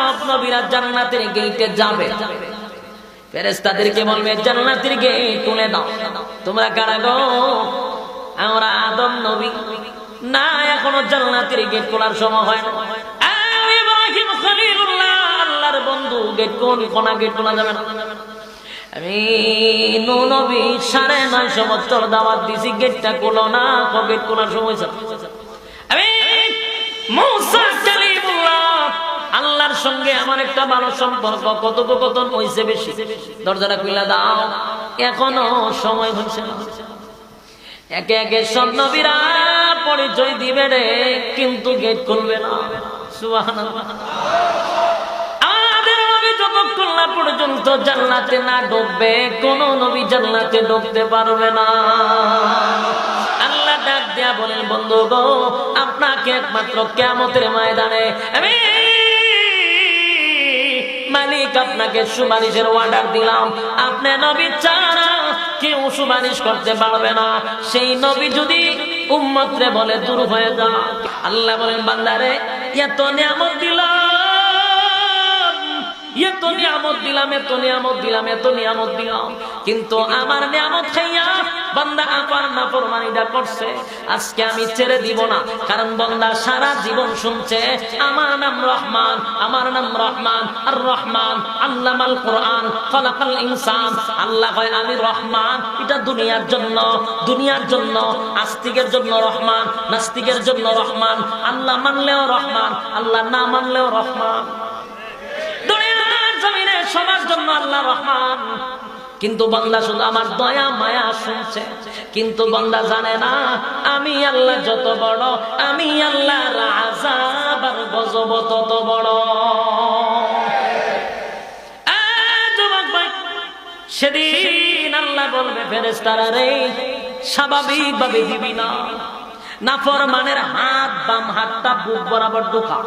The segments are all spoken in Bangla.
সব নবীরা জান্নাতের গেটে যাবে। ফেরেস্তাদেরকে বলবে, জান্নাতের গেট তুলে দাও। তোমরা কারা গো? আমরা আদম নবী। না, এখনও জান্নাতের গেট খোলার সময় হয় না গেট কোন গেট আমি আল্লাহর সঙ্গে আমার একটা ভালো সম্পর্ক, কথোপকথন হইছে বেশি। দরজাটা খুলে দাও। এখনও সময় হচ্ছে না। একে একে সব নবীরা পরিচয় দিবে রে, কিন্তু গেট খুলবে না। পর্যন্ত না কোন নবী জান্নাতে ঢুকতে পারবে না। আল্লাহ ডাক বলেন, বন্ধু গো, আপনাকে একমাত্র কেমতের ময়দানে আমি মালিক, আপনাকে সুপারিশের অর্ডার দিলাম। আপনি নবী ছাড়া কেউ সুপারিশ করতে পারবে না। সেই নবী যদি উম্মতরে বলে, দূর হয়ে যা। আল্লাহ বলেন, বান্দারে, এত নিয়ামত দিলাম। এত নিয়ামত দিলাম, এত নিয়ামত দিলাম, এত নিয়ামত দিলাম। কিন্তু আমার নিয়ামত খাইয়া বান্দা আপার না ফরমানিটা করছে, আজকে আমি ছেড়ে দিব না। কারণ বান্দা সারা জীবন শুনছে, আমার নাম রহমান, আমার নাম রহমান, আর রহমান, আল্লামাল কোরআন, খলাকাল ইনসান। আল্লাহ হয় আমি রহমান, এটা দুনিয়ার জন্য দুনিয়ার জন্য, আস্তিকের জন্য রহমান, নাস্তিকের জন্য রহমান। আল্লাহ মানলেও রহমান, আল্লাহ না মানলেও রহমান। দুনিয়ার সবার জন্য আল্লাহ রহমান। কিন্তু বান্দা শুধু আমার দয়া, মায়া শুনছে। কিন্তু বান্দা জানে না, আমি আল্লাহ যত বড়, আমি আল্লাহ আযাব আর গজব তত বড়। সেদিন আল্লাহ বলবে ফেরেস্তারা রে স্বাভাবিক ভাবে দিবি না। নাফরমানের হাত, বাম হাতটা বুক বরাবর ঢোকা।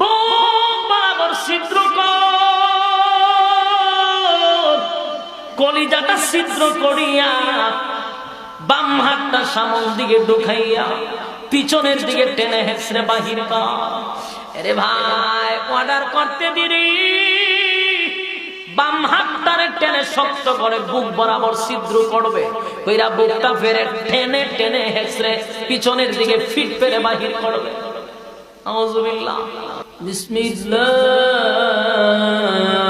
বুক বরাবর ছিদ্র কর। কলিজাটা ছিদ্র করিয়া বাম হাতটা সামন দিকে ঢুকাইয়া পিছনের দিকে টেনে হেসরে বাহির আরে ভাই অর্ডার করতে দিরি বাম হাতটারে টেনে শক্ত করে বুক বরাবর ছিদ্র করবে। কইরা বুকটা ফেরে টেনে টেনে হেসরে পিছনের দিকে ফিট ফেরে বাহির করবে। আউযুবিল্লাহ। বিসমিল্লাহির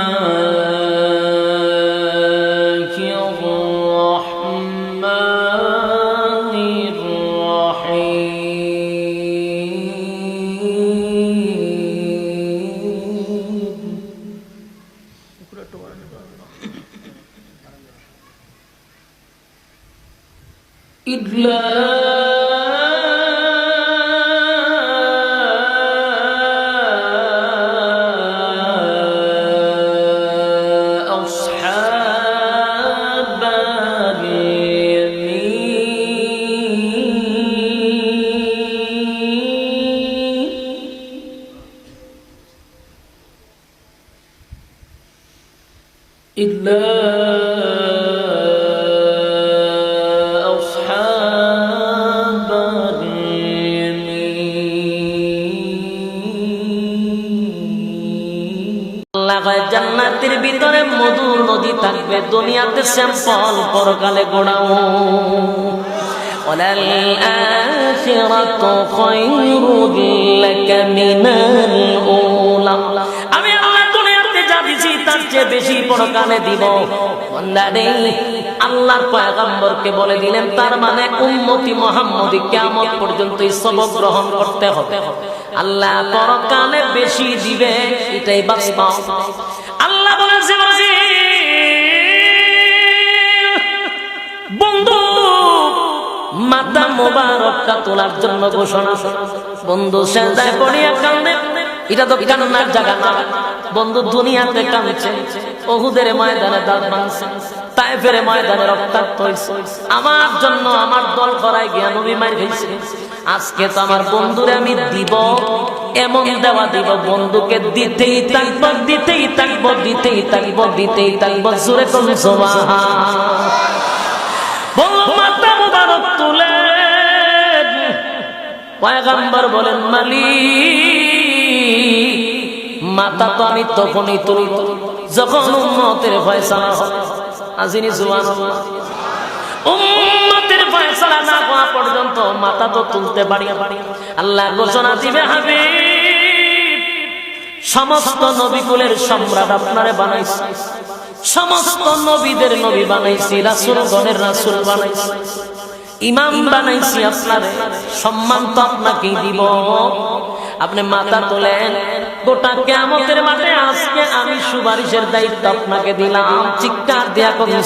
إلا أصحاب اليمين আল্লাহ কয়, জান্নাতের ভিতরে মধুর নদী থাকবে দুনিয়াতে স্যাম্পল পরকালে গোড়াও وللآخرة خير لك من চেয়ে বেশি পরকালে দিব। আল্লাহর বলে দিলেন, তার মানে উম্মতি মুহাম্মদি কিয়ামত পর্যন্ত গ্রহণ করতে হবে। আল্লাহ বেশি দিবে, এটাই বাস্তব। আল্লাহ বলেছে বন্ধু, মাতা মোবারকটা তোলার জন্য ঘোষণা বন্ধু সেন্দায় পড়িয়া কান্দে এটা তো জায়গা না। বন্ধু, দুনিয়াতে কাঁদছে ওহুদের ময়দানে দাঁত ভাঙছে তাই ফেরে ময়দানে রক্তাক্ত হয়েছে আমার জন্য আমার দল করাই গিয়া নবী গেছে আজকে তো আমার বন্ধুরে আমি দিব, এমন দেওয়া দিব, বন্ধুকে দিতেই থাকব দিতেই থাকব দিতেই থাকব দিতেই থাকব, জোরে কোন বলল মাতা তুলে পয়গম্বর বলেন, মালিক মাথা তো আমি তখনই তুলব যখন উম্মতের ফয়সালা হবে আসিনি সুবহানাল্লাহ উম্মতের ফয়সালা না হওয়া পর্যন্ত তো তুলতে পারি আল্লাহ ঘোষণা দিবে হবে সমস্ত নবীকুলের সম্রাট আপনারে বানাইছে। সমস্ত নবীদের নবী বানাইছি, রাসূলগণের রাসূল বানাইছি। ইমাম বানাইছি আপনারে, সম্মান তো আপনাকেই দিব। আপনি মাথা তোলেন। গোটা কেমতের মাঠে, আজকে আমি সুপারিশের দায়িত্ব আপনাকে দিলাম। চিৎকার দেয়া কবি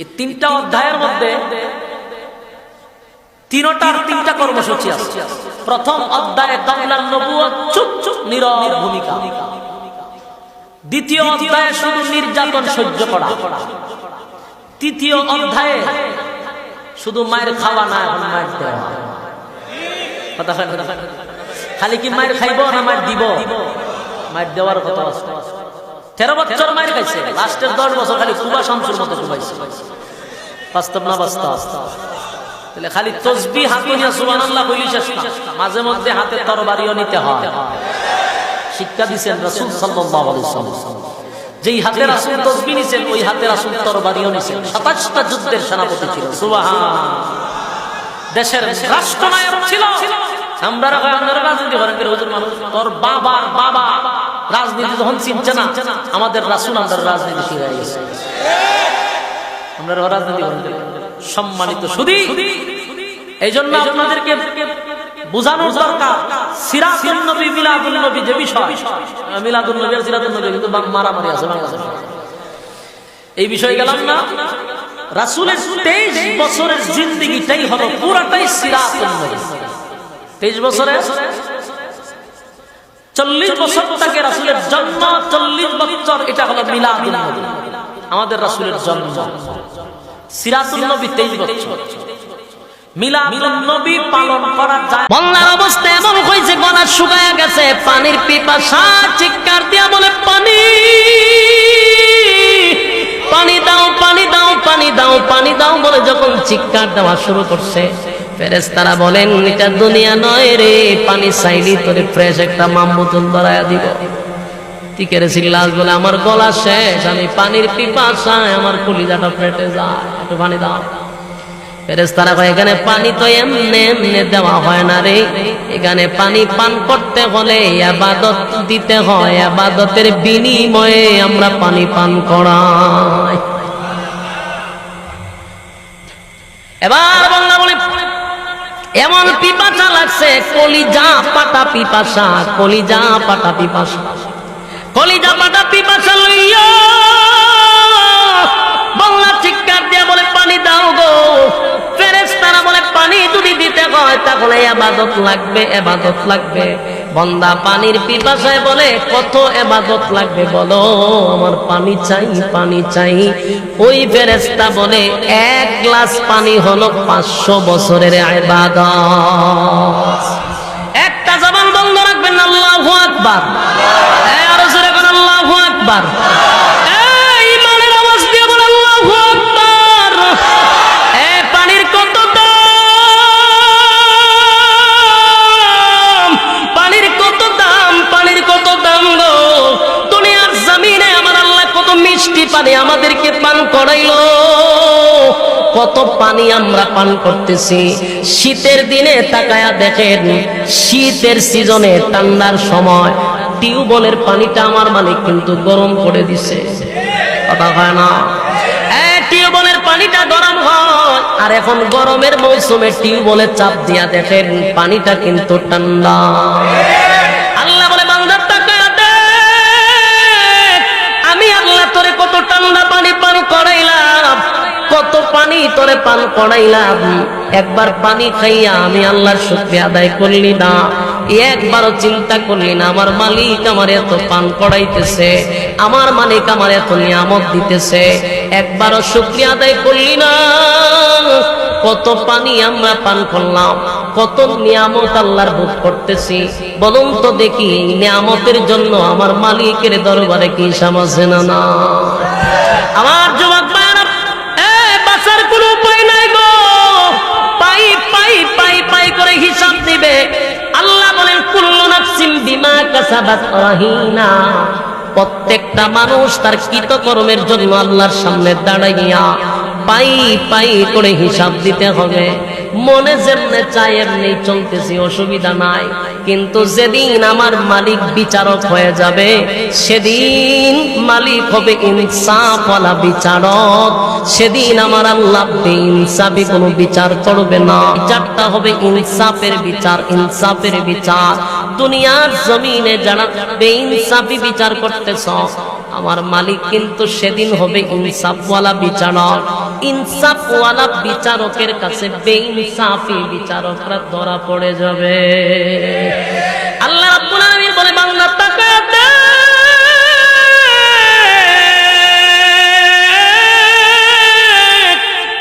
এই তিনটা অধ্যায়ের মধ্যে তিনটা কর্মসূচি আছে। প্রথম অধ্যায়ে কামলার নবুয়ত চুপ চুপ, নীরব ভূমিকা। দ্বিতীয় অধ্যায়ে শুধু নির্যাতন সহ্য করা। তৃতীয় অধ্যায়ে শুধু মায়ের খাওয়া না, এখন মায়ের দেওয়া। খালি কি মায়ের খাইব না মায়ের দিব? মায়ের দেওয়ার কথা তেরো বছর মায়ের খাইছে, লাস্টের দশ বছর খালি কুবা শামসুর মতো কুবাইছে বাস্তব না বাস্তব? তাহলে খালি তসবি হাতে নিয়ে সুবহানাল্লাহ কইলি শেষ না। মাঝে মধ্যে হাতে তরবারিও নিতে হয়। শিক্ষা দিবেন রাসূল ওয়াসাল্লাম। যেই হাতে রাসূল তসবি নিছেন ওই হাতে রাসূল তরবারিও নিছেন। 27টা যুদ্ধের সেনাপতি ছিল। দেশের রাষ্ট্রনায়ক ছিল। আমরা রাজনীতি করেন হুজুর মানুষ তোর বাবার বাবা রাজনীতি যখন চিনছে না আমাদের রাসূল আমাদের রাজনীতি শিখাই গেছে আমরা রাজনীতি করেন। সম্মানিত শুধু এই জন্য আপনাদেরকে বোঝানোর দরকার। সিরাতুল নবী মিলাদুল নবী যে বিষয়। মিলাদুল নবী আর সিরাতুল নবী কিন্তু মারামারি আছে বাংলাদেশে। এই বিষয় গেলাম না। রাসূলের 23 বছরের জিন্দেগিটাই হলো পুরাটাই সিরাতুল নবী। 23 বছরে চল্লিশ বছর থেকে রাসূলের জন্ম, চল্লিশ বছর এটা হলো মিলাদুল নবী। আমাদের রাসূলের জন্ম। সিরাতুল নবী 23 বছর। অবস্থা গলা গেছে, পানির দিয়া বলে, পানি পানি দাও পানি দাও পানি দাও পানি দাও, বলে যখন চিৎকার দেওয়া শুরু করছে, ফেরেশতারা বলেন, এটা দুনিয়া নয় রে, পানি চাইলি তোরে ফ্রেশ একটা মামুতুল ধরায়া দিব। টিকের সিল্লাস বলে, আমার গলা শেষ, আমি পানির পিপাসায় আমার কলিজাটা ফেটে যায়, একটু পানি দাও। ফেরেস্তারা কয়, এখানে পানি তো এমনি এমনি দেওয়া হয় না রে। এখানে পানি পান করতে হলে আবাদত দিতে হয়। আবাদতের বিনিময়ে আমরা পানি পান করাই। এবার বাংলা বলে, এমন পিপাসা লাগছে, কলিজা পাটা পিপাসা, কলিজা পাটা পিপাসা, কলিজা পাটা পিপাসা লইয়া এবাদত লাগবে এবাদত লাগবে। বন্দা পানির পিপাসায় বলে, কত এবাদত লাগবে বলো? আমার পানি চাই পানি চাই। ওই ফেরেস্তা বলে, এক গ্লাস পানি হলো পাঁচশো বছরের এবাদত। মিষ্টি পানি আমাদেরকে পান করাইলো। কত পানি আমরা পান করতেছি। শীতের দিনে তাকায়া দেখেন, শীতের সিজনে ঠান্ডার সময় টিউবওয়েলের পানিটা আমার মালিক কিন্তু গরম করে দিছে। কথা হয় না? টিউবওয়েলের পানিটা গরম হয়, আর এখন গরমের মৌসুমে টিউবওয়েলের চাপ দিয়া দেখেন, পানিটা কিন্তু ঠান্ডা। পানি তোরে পান করাইলাম। একবার পানি খাইয়া আমি আল্লাহর শুক্রিয়া আদায় করলি না। একবারও চিন্তা করলি না, আমার মালিক আমার এত পান করাইতেছে, আমার মালিক আমার এত নিয়ামত দিতেছে। একবারও শুক্রিয়া আদায় করলি না। কত পানি আমরা পান করলাম, কত নিয়ামত আল্লাহর ভোগ করতেছি। বলুন তো দেখি, নিয়ামতের জন্য আমার মালিকের দরবারে কি সামাজে না আমার প্রত্যেকটা মানুষ তার কৃতকর্মের জন্য আল্লাহর সামনে দাঁড়াইয়া পাই পাই করে হিসাব দিতে হবে। মনে যেমনে চায়, এমনি চলতেছি, অসুবিধা নাই। কিন্তু যেদিন আমার মালিক বিচারক হয়ে যাবে, সেদিন মালিক হবে ইনসাফওয়ালা বিচারক। সেদিন আমার আল্লাহ ইনসাফি কোনো বিচার করবে না। বিচারটা হবে ইনসাফের বিচার ইনসাফের বিচার। দুনিয়ার জমিনে যারা বেইনসাফি বিচার করতেছ আমার মালিক কিন্তু সেদিন হবে ইনসাফওয়ালা বিচারক। ইনসাফওয়ালা বিচারকের কাছে বেইনসাফি বিচারকরা ধরা পড়ে যাবে। আল্লাহ রাব্বুল আলামিন বলে, বান্দা দে!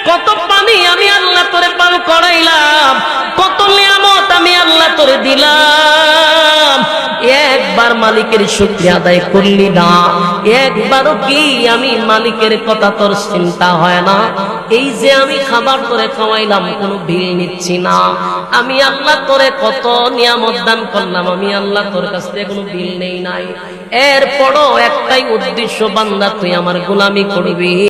কত পানি আমি আল্লাহ তোরে পান করাইলাম, কত নিয়ামত আমি আল্লাহ তোরে দিলাম। একবার মালিকের শুক্রিয়া আদায় করলি না একবারও কি আমি মালিকের কথা তোর চিন্তা হয় না? এই যে আমি খাবার তোরে খাওয়াইলাম, কোনো বিল নিচ্ছি না। আমি আল্লাহ তোরে কত নিয়ামত দান করলাম, আমি আল্লাহ তোর কাছ থেকে কোনো বিল নেই নাই। এরপরও একটাই উদ্দেশ্য, বান্দা, তুই আমার গোলামি করবি।